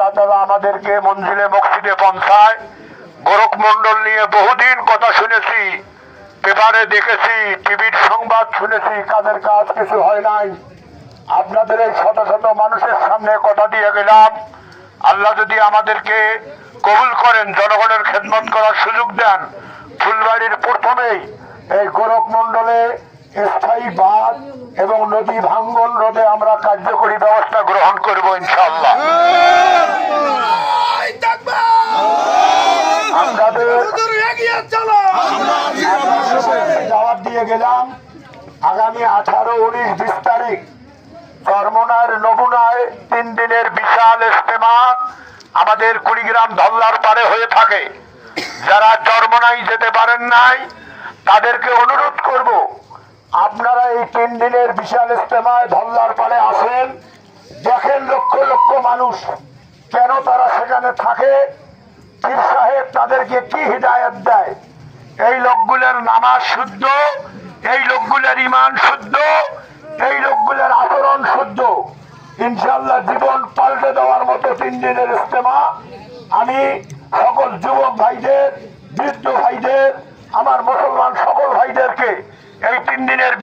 আমাদেরকে মঞ্জিলে মসজিদে পৌঁছায়। গোরখ মন্ডল নিয়ে বহুদিন কথা শুনেছি, পেপারে দেখেছি, টিভির সংবাদ শুনেছি কাদের কাজ কিছু হয় নাই। আপনাদের এই শত শত মানুষের সামনে কথা দিয়ে গেলাম। আল্লাহ যদি আমাদেরকে কবুল করেন, জনগণের খেদমত করার সুযোগ দেন, ফুলবাড়ির প্রথমেই এই গোরখ মন্ডলে স্থায়ী বাঁধ এবং নদী ভাঙ্গন রোধে আমরা কার্যকরী ব্যবস্থা গ্রহণ করব দাওয়াত দিয়ে গেলাম, আগামী আঠারো উনিশ বিশ তারিখ, চরমনার নমুনায় তিন দিনের বিশাল ইস্তেমা আমাদের কুড়িগ্রাম ধল্লার পারে হয়ে থাকে। যারা চরমনাই যেতে পারেন নাই, তাদেরকে অনুরোধ করব, আপনারা এই তিন দিনের বিশাল ইস্তেমায় ধল্লার পারে আসেন, দেখেন লক্ষ লক্ষ মানুষ কেন তারা সেখানে থাকে। পীর তাদেরকে কি হৃদায়ত দেয়? এই লোকগুলোর নামাজ শুদ্ধ, এই লোকগুলোর ইমান শুদ্ধ, এই লোকগুলোর আচরণ শুদ্ধ। ইনশাল্লাহ জীবন পাল্টে দেওয়ার মতো তিন দিনের ইস্তেমা। আমি সকল যুবক ভাইদের, বৃদ্ধ ভাইদের, আমার মুসলমান সকল ভাইদেরকে এই তিন দিনের